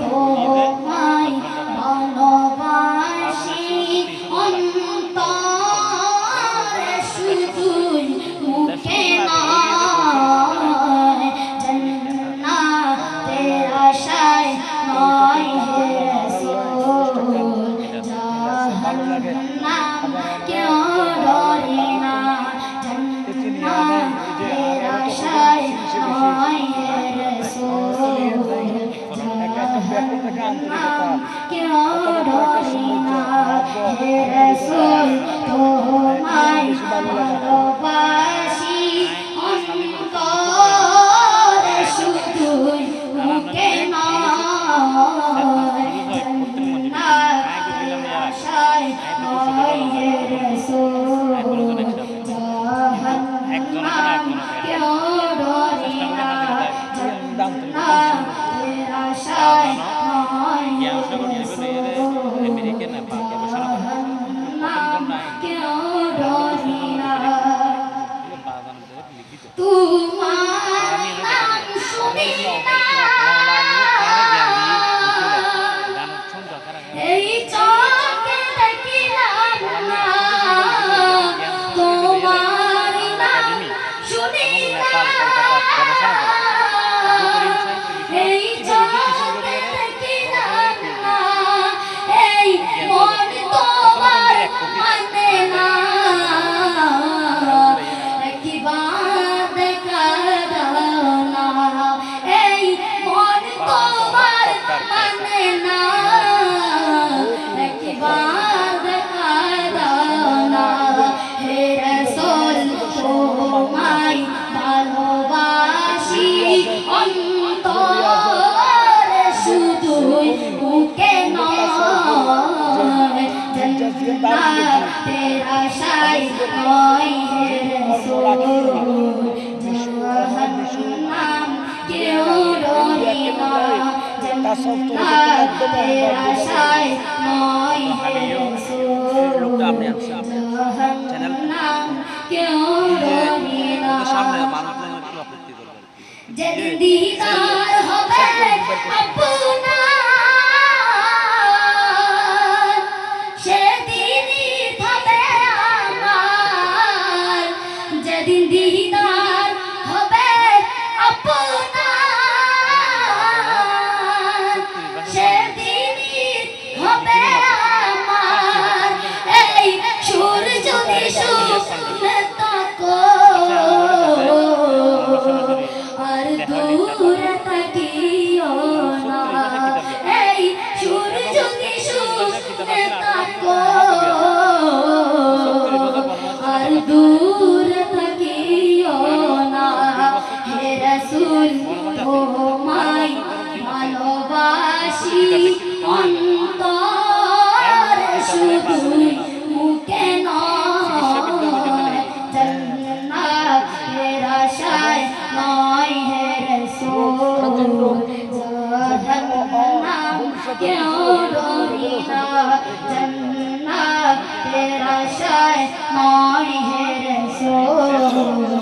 哦 Jesus, to রাসূল জাহান্নাম কেউ ডরে না জান্নাতের আশায় নয় হে রাসূল জাহান্নাম কেউ ডরে না সামনে মানুষজন একটু আপত্তি করবেন যেদিন দিদার হবে আপনার ভালোবাসি। অন্তরে শুধুই মুখে নয়, জান্নাতের আশায় নয় হে রাসূল, জাহান্নাম কেউ ডরি না জান্নাতের আশায় নয় হে রাসূল